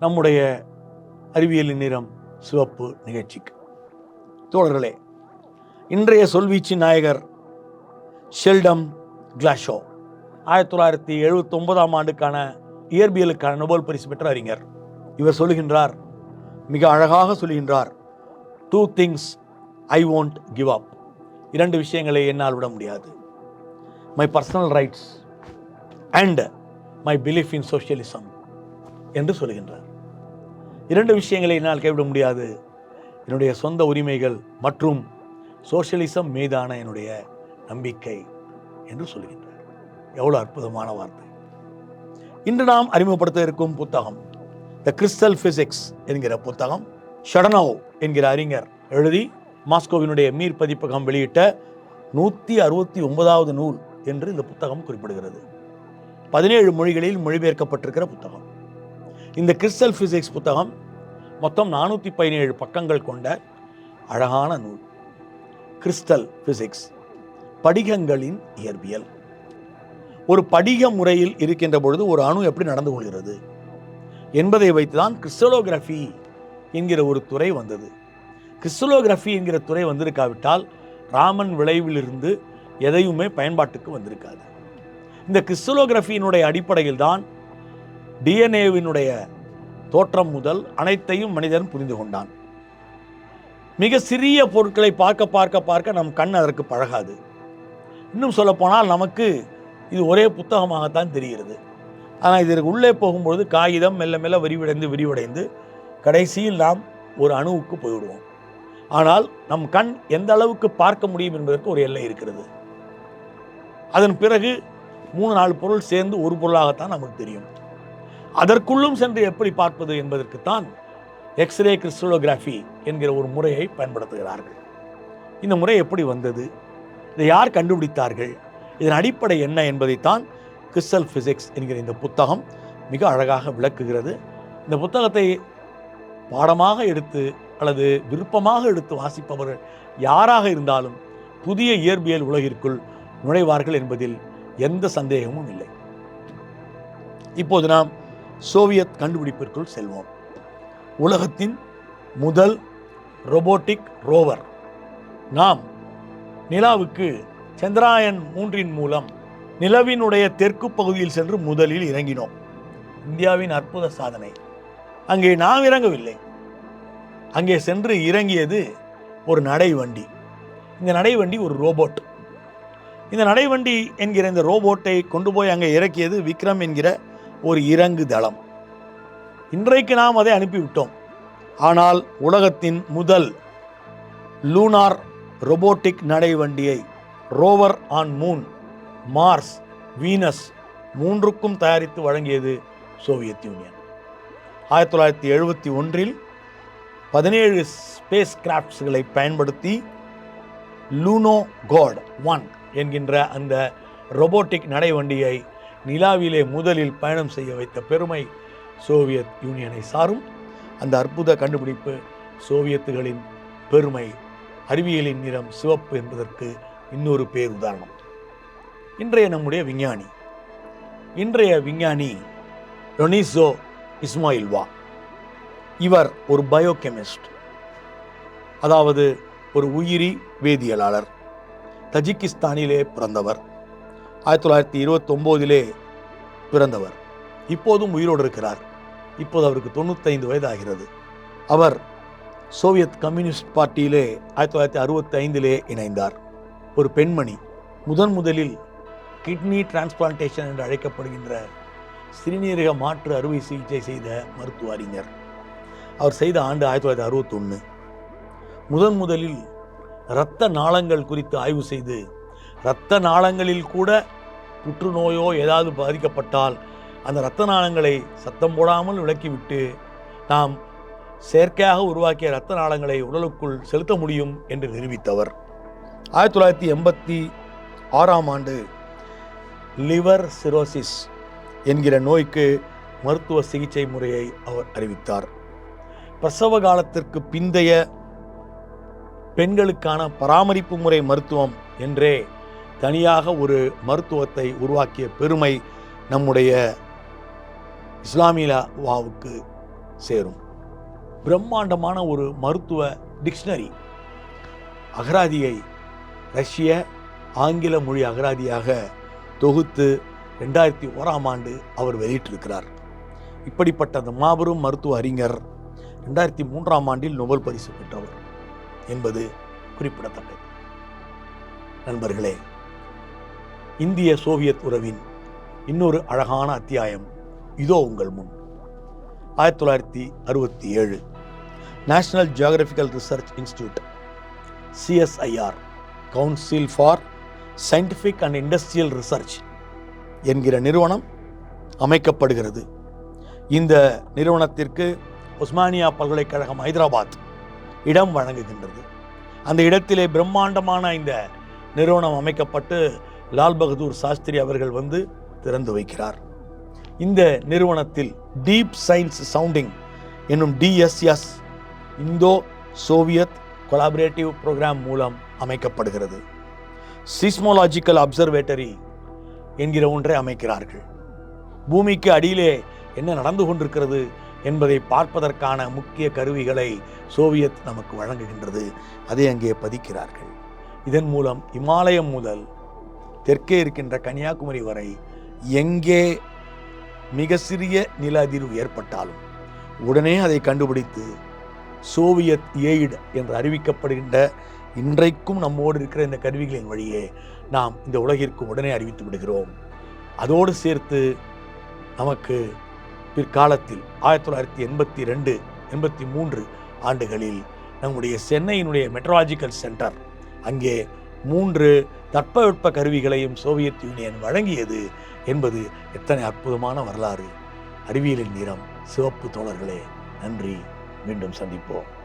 நம்முடைய அறிவியலின் நிறம் சிவப்பு நிகழ்ச்சிக்கு. தோழர்களே இன்றைய சொல்வீச்சு நாயகர் ஷெல்டம் கிளாஷோ ஆயிரத்தி தொள்ளாயிரத்தி எழுபத்தி ஒன்பதாம் ஆண்டுக்கான இயற்பியலுக்கான நோபல் பரிசு பெற்ற அறிஞர். இவர் சொல்லுகின்றார் மிக அழகாக சொல்கின்றார் two things I won't give up இரண்டு விஷயங்களை என்னால் விட முடியாது. My personal rights and my belief in socialism என்று சொல்லுகின்றார் இரண்டு விஷயங்களை என்னால் கைவிட முடியாது. என்னுடைய சொந்த உரிமைகள் மற்றும் சோஷியலிசம் மீதான என்னுடைய நம்பிக்கை என்று சொல்லுகின்றார். எவ்வளோ அற்புதமான வார்த்தை. இன்று நாம் அறிமுகப்படுத்த இருக்கும் புத்தகம் த கிறிஸ்டல் ஃபிசிக்ஸ் என்கிற புத்தகம் ஷடனோ என்கிற அறிஞர் எழுதி மாஸ்கோவினுடைய மீர் பதிப்பகம் வெளியிட்ட நூற்றி அறுபத்தி ஒன்பதாவது நூல் என்று இந்த புத்தகம் குறிப்பிடுகிறது. பதினேழு மொழிகளில் மொழிபெயர்க்கப்பட்டிருக்கிற புத்தகம். இந்த கிறிஸ்டல் ஃபிசிக்ஸ் புத்தகம் மொத்தம் நானூற்றி பதினேழு பக்கங்கள் கொண்ட அழகான நூல். கிறிஸ்டல் ஃபிசிக்ஸ் படிகங்களின் இயற்பியல். ஒரு படிக முறையில் இருக்கின்ற பொழுது ஒரு அணு எப்படி நடந்து கொள்கிறது? என்பதை வைத்துதான் கிறிஸ்டலோகிராஃபி என்கிற ஒரு துறை வந்தது. கிறிஸ்டலோகிராஃபி என்கிற துறை வந்திருக்காவிட்டால் ராமன் விளைவிலிருந்து எதையுமே பயன்பாட்டுக்கு வந்திருக்காது. இந்த கிறிஸ்டலோகிராஃபியினுடைய அடிப்படையில் தான் டிஎன்ஏவினுடைய தோற்றம் முதல் அனைத்தையும் மனிதன் புரிந்து கொண்டான். மிக சிறிய பொருட்களை பார்க்க பார்க்க பார்க்க நம் கண் அதற்கு பழகாது. இன்னும் சொல்லப்போனால் நமக்கு இது ஒரே புத்தகமாகத்தான் தெரிகிறது. ஆனால் இதற்கு உள்ளே போகும்பொழுது காகிதம் மெல்ல மெல்ல விரிவடைந்து விரிவடைந்து கடைசியில் நாம் ஒரு அணுவுக்கு போய்விடுவோம். ஆனால் நம் கண் எந்த அளவுக்கு பார்க்க முடியும் என்பதற்கு ஒரு எல்லை இருக்கிறது. அதன் பிறகு மூணு நாலு பொருள் சேர்ந்து ஒரு பொருளாகத்தான் நமக்கு தெரியும். அதற்குள்ளும் சென்று எப்படி பார்ப்பது என்பதற்குத்தான் எக்ஸ்ரே கிறிஸ்டலோகிராஃபி என்கிற ஒரு முறையை பயன்படுத்துகிறார்கள். இந்த முறை எப்படி வந்தது? இதை யார் கண்டுபிடித்தார்கள்? இதன் அடிப்படை என்ன என்பதைத்தான் கிறிஸ்டல் ஃபிசிக்ஸ் என்கிற இந்த புத்தகம் மிக அழகாக விளக்குகிறது. இந்த புத்தகத்தை பாடமாக எடுத்து அல்லது விருப்பமாக எடுத்து வாசிப்பவர்கள் யாராக இருந்தாலும் புதிய இயற்பியல் உலகிற்குள் நுழைவார்கள் என்பதில் எந்த சந்தேகமும் இல்லை. இப்போது நாம் சோவியத் கண்டுபிடிப்பிற்குள் செல்வோம். உலகத்தின் முதல் ரொபோட்டிக் ரோவர் நாம் நிலாவுக்கு சந்திராயன் மூன்றின் மூலம் நிலவினுடைய தெற்கு பகுதியில் சென்று முதலில் இறங்கினோம். இந்தியாவின் அற்புத சாதனை. அங்கே நாம் இறங்கவில்லை. அங்கே சென்று இறங்கியது ஒரு நடைவண்டி. இந்த நடைவண்டி ஒரு ரோபோட் இந்த நடைவண்டி என்கிற இந்த ரோபோட்டை கொண்டு போய் அங்கே இறக்கியது விக்ரம் என்கிற ஒரு இறங்கு தளம். இன்றைக்கு நாம் அதை அனுப்பிவிட்டோம். ஆனால் உலகத்தின் முதல் lunar robotic நடைவண்டியை rover on moon Mars Venus மூன்றுக்கும் தயாரித்து வழங்கியது சோவியத் யூனியன். ஆயிரத்தி தொள்ளாயிரத்தி எழுபத்தி ஒன்றில் பதினேழு ஸ்பேஸ் கிராஃப்ட்ஸ்களை பயன்படுத்தி லூனோ கோட் ஒன் என்கின்ற அந்த ரொபோட்டிக் நடைவண்டியை நிலாவிலே முதலில் பயணம் செய்ய வைத்த பெருமை சோவியத் யூனியனை சாரும். அந்த அற்புத கண்டுபிடிப்பு சோவியத்துகளின் பெருமை அறிவியலின் நிறம் சிவப்பு என்பதற்கு இன்னொரு பேர் உதாரணம். இன்றைய நம்முடைய விஞ்ஞானி. இன்றைய விஞ்ஞானி ரொனிசோ இஸ்மாயில்வா இவர் ஒரு பயோகெமிஸ்ட். அதாவது ஒரு உயிரி வேதியியலாளர். தஜிகிஸ்தானிலே பிறந்தவர். ஆயிரத்தி தொள்ளாயிரத்தி இருபத்தொம்போதிலே பிறந்தவர். இப்போதும் உயிரோடு இருக்கிறார். இப்போது அவருக்கு தொண்ணூத்தைந்து வயதாகிறது. அவர் சோவியத் கம்யூனிஸ்ட் பார்ட்டியிலே ஆயிரத்தி தொள்ளாயிரத்தி அறுபத்தி ஐந்திலே இணைந்தார். ஒரு பெண்மணி முதன் முதலில் கிட்னி டிரான்ஸ்பிளான்டேஷன் என்று அழைக்கப்படுகின்ற சிறுநீரக மாற்று அறுவை சிகிச்சை செய்த மருத்துவ அறிஞர். அவர் செய்த ஆண்டு ஆயிரத்தி தொள்ளாயிரத்தி அறுபத்தொன்று முதன் முதலில் இரத்த நாளங்கள் குறித்து ஆய்வு செய்து இரத்த நாளங்களில் கூட புற்றுநோயோ ஏதாவது பாதிக்கப்பட்டால் அந்த இரத்த நாளங்களை சத்தம் போடாமல் விளக்கிவிட்டு நாம் செயற்கையாக உருவாக்கிய இரத்த நாளங்களை உடலுக்குள் செலுத்த முடியும் என்று நிரூபித்தவர். ஆயிரத்தி தொள்ளாயிரத்தி எண்பத்தி ஆறாம் ஆண்டு லிவர் சிரோசிஸ் என்கிற நோய்க்கு மருத்துவ சிகிச்சை முறையை அவர் அறிவித்தார். பிரசவ காலத்திற்கு பிந்தைய பெண்களுக்கான பராமரிப்பு முறை மருத்துவம் என்றே தனியாக ஒரு மருத்துவத்தை உருவாக்கிய பெருமை நம்முடைய இஸ்லாமியவாவுக்கு சேரும். பிரம்மாண்டமான ஒரு மருத்துவ டிக்ஷனரி. அகராதியை ரஷ்ய ஆங்கில மொழி அகராதியாக தொகுத்து ரெண்டாயிரத்தி ஓராம் ஆண்டு அவர் வெளியிட்டிருக்கிறார். இப்படிப்பட்ட அந்த மாபெரும் மருத்துவ அறிஞர் ரெண்டாயிரத்தி மூன்றாம் ஆண்டில் நோபல் பரிசு பெற்றவர் என்பது குறிப்பிடத்தக்கது. நண்பர்களே இந்திய சோவியத் உறவின் இன்னொரு அழகான அத்தியாயம் இதோ உங்கள் முன். ஆயிரத்தி தொள்ளாயிரத்தி அறுபத்தி ஏழு. National geographical research institute CSIR council for scientific and industrial research என்கிற நிறுவனம் அமைக்கப்படுகிறது. இந்த நிறுவனத்திற்கு உஸ்மானியா பல்கலைக்கழகம் ஹைதராபாத் இடம் வழங்குகின்றது. அந்த இடத்திலே பிரம்மாண்டமான இந்த நிறுவனம் அமைக்கப்பட்டு லால் பகதூர் சாஸ்திரி அவர்கள் வந்து திறந்து வைக்கிறார். இந்த நிறுவனத்தில் டீப் சயின்ஸ் சவுண்டிங் என்னும் DSS Indo Soviet collaborative programme மூலம் அமைக்கப்படுகிறது. சிஸ்மோலாஜிக்கல் அப்சர்வேட்டரி என்கிற ஒன்றை அமைக்கிறார்கள். பூமிக்கு அடியிலே என்ன நடந்து கொண்டிருக்கிறது என்பதை பார்ப்பதற்கான முக்கிய கருவிகளை சோவியத் நமக்கு வழங்குகின்றது. அதை அங்கே பதிக்கிறார்கள். இதன் மூலம் இமாலயம் முதல் தெற்கே இருக்கின்ற கன்னியாகுமரி வரை எங்கே மிக சிறிய நில அதிர்வு ஏற்பட்டாலும் உடனே அதை கண்டுபிடித்து சோவியத் எய்டு என்று அறிவிக்கப்படுகின்ற இன்றைக்கும் நம்மோடு இருக்கிற இந்த கருவிகளின் வழியே நாம் இந்த உலகிற்கு உடனே அறிவித்து விடுகிறோம். அதோடு சேர்த்து நமக்கு பிற்காலத்தில் ஆயிரத்தி தொள்ளாயிரத்தி எண்பத்தி ரெண்டு எண்பத்தி மூன்று ஆண்டுகளில் நம்முடைய சென்னையினுடைய மெட்ரலாஜிக்கல் சென்டர் அங்கே மூன்று தட்பவெட்ப கருவிகளையும் சோவியத் யூனியன் வழங்கியது என்பது எத்தனை அற்புதமான வரலாறு. அறிவியலின் நிறம் சிவப்பு தோழர்களே நன்றி. மீண்டும் சந்திப்போம்.